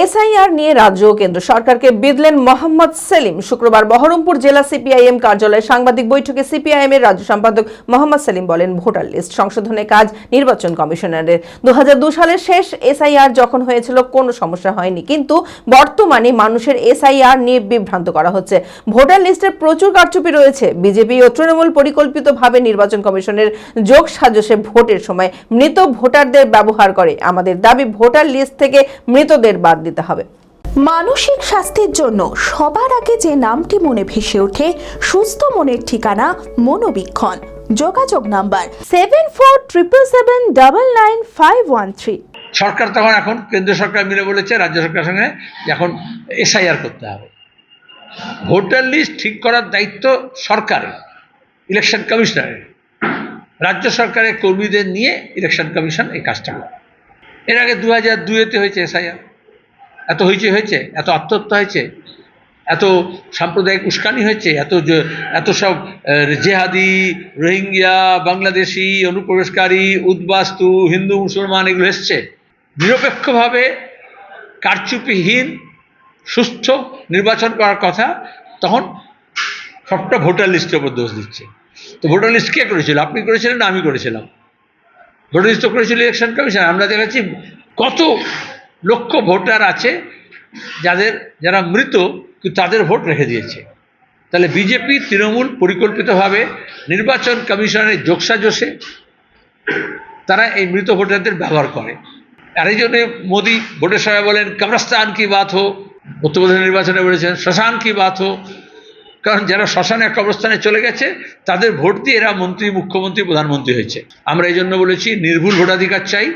SIR নিয়ে রাজ্য কেন্দ্র সরকারকে বিদলেন মোহাম্মদ সেলিম। শুক্রবার বহরমপুর জেলা সিপিআইএম কার্যালয়ে সাংবাদিক বৈঠকে সিপিআইএম এর রাজ্য সম্পাদক মোহাম্মদ সেলিম বলেন, ভোটার লিস্ট সংশোধনের কাজ নির্বাচন কমিশনারের। দু সালের শেষ এসআইআর যখন হয়েছিল, কোনো সমস্যা হয়নি। কিন্তু বর্তমানে মানুষের এসআইআর নিয়ে বিভ্রান্ত করা হচ্ছে। ভোটার লিস্টের প্রচুর কারচুপি রয়েছে। বিজেপি ও তৃণমূল পরিকল্পিতভাবে নির্বাচন কমিশনের যোগ সাজসে ভোটের সময় মৃত ভোটারদের ব্যবহার করে। আমাদের দাবি, ভোটার লিস্ট থেকে মৃতদের বাদ দিতে হবে। মানসিক স্বাস্থ্যের জন্য সবার আগে যে নামটি মনে ভেসে ওঠে, সুস্থ মনের ঠিকানা মনোবীক্ষণ। যোগাযোগ number seven four triple seven double nine five one three সরকার তখন এখন কেন্দ্র সরকার মিলে বলেছে, রাজ্য সরকারের সঙ্গে এখন এসআইআর করতে হবে। ভোটার লিস্ট ঠিক করার দায়িত্ব সরকারের ইলেকশন কমিশনারের রাজ্য সরকারের কর্মীদের নিয়ে ইলেকশন কমিশন এই কাজটা করে। এর আগে দু হাজার দুয়েতে হয়েছে এসআইআর এত হয়েছে হয়েছে, এত আত্মহত্যা হয়েছে, এত সাম্প্রদায়িক উস্কানি হয়েছে, এত এত সব জেহাদি রোহিঙ্গিয়া বাংলাদেশি, অনুপ্রবেশকারী, উদ্বাস্তু, হিন্দু, মুসলমান এগুলো এসছে। নিরপেক্ষভাবে কারচুপিহীন, সুস্থ নির্বাচন করার কথা তখন সবটা ভোটার লিস্টের উপর দোষ দিচ্ছে। তো ভোটার লিস্ট কে করেছিল? আপনি করেছিলেন না আমি করেছিলাম? ভোটার লিস্ট করেছিল ইলেকশন কমিশন। আমরা দেখেছি কত লক্ষ ভোটার আছে, যাদের, যারা মৃত তাদের ভোট রেখে দিয়েছে। তাহলে বিজেপি তৃণমূল পরিকল্পিতভাবে নির্বাচন কমিশনের যোগসাজসে তারা এই মৃত ভোটারদের ব্যবহার করে। আর এই জন্যে মোদী ভোটের সময় বলেন কবরস্তান কি বাত হো? উত্তরপ্রদেশ নির্বাচনে বলেছেন, শ্মশান কি বাত হো? কারণ যারা শ্মশানে কবরস্থানে চলে গেছে, তাদের ভোট দিয়ে এরা মন্ত্রী, মুখ্যমন্ত্রী, প্রধানমন্ত্রী হয়েছে। আমরা এই জন্য বলেছি, নির্ভুল ভোটাধিকার চাই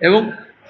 এবং